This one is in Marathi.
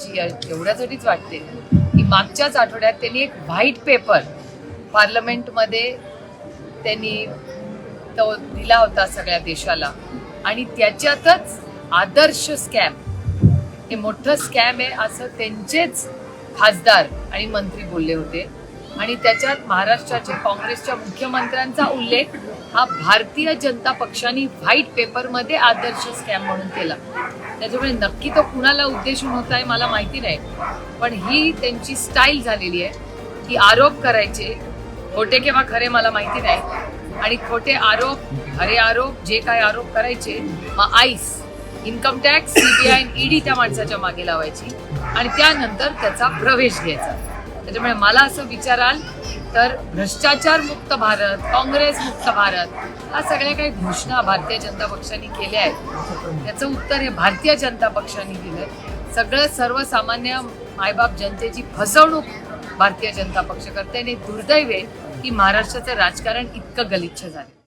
जी एवढ्यासाठीच वाटते की मागच्याच आठवड्यात त्यांनी एक व्हाईट पेपर पार्लमेंटमध्ये त्यांनी तो दिला होता सगळ्या देशाला. आणि त्याच्यातच आदर्श स्कॅम. हे मोठं स्कॅम आहे असं त्यांचेच खासदार आणि मंत्री बोलले होते. आणि त्याच्यात महाराष्ट्राचे काँग्रेसच्या मुख्यमंत्र्यांचा उल्लेख हा भारतीय जनता पक्षाने व्हाईट पेपरमध्ये आदर्श स्कॅम म्हणून केला. त्याच्यामुळे नक्की तो कुणाला उद्देशून होत आहे मला माहिती नाही. पण ही त्यांची स्टाईल झालेली आहे की आरोप करायचे खोटे किंवा खरे मला माहिती नाही. आणि खोटे आरोप खरे आरोप जे काय आरोप करायचे मग आईस इन्कम टॅक्स सीबीआय ईडी त्या माणसाच्या मागे लावायची आणि त्यानंतर त्याचा प्रवेश घ्यायचा. त्याच्यामुळे मला असं विचाराल तर भ्रष्टाचार मुक्त भारत काँग्रेस मुक्त भारत हा सगळ्या काही घोषणा भारतीय जनता पक्षाने केल्या आहेत. त्याचं उत्तर हे भारतीय जनता पक्षाने दिलंय. सगळं सर्वसामान्य मायबाप जनतेची फसवणूक भारतीय जनता पक्ष करते आणि दुर्दैव आहे की महाराष्ट्राचं राजकारण इतकं गलिच्छ झालं